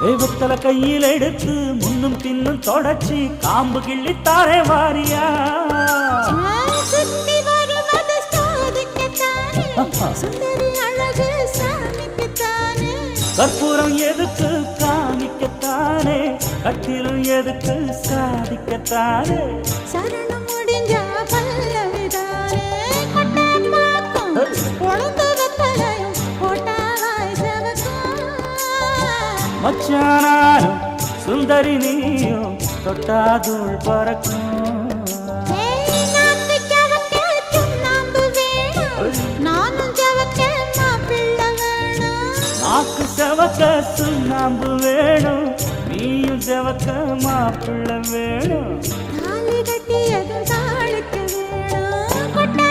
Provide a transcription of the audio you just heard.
வெத்தல கையில் எடுத்து முன்னும் பின்னும் தொடச்சி காம்பு கிள்ளி தாரே வாரியா கற்பூரம் எதுக்கு காமிக்கத்தானே? கட்டிலும் எதுக்கு சாதிக்கத்தானே? சரணம் முடிஞ்சா మచ్చానాను సుందరి నీయో తొట్టాదుల్ పరకు. నాకు చవక సున్నాంబు వేణు. నీయు చవక మా పిల్ల వేణు.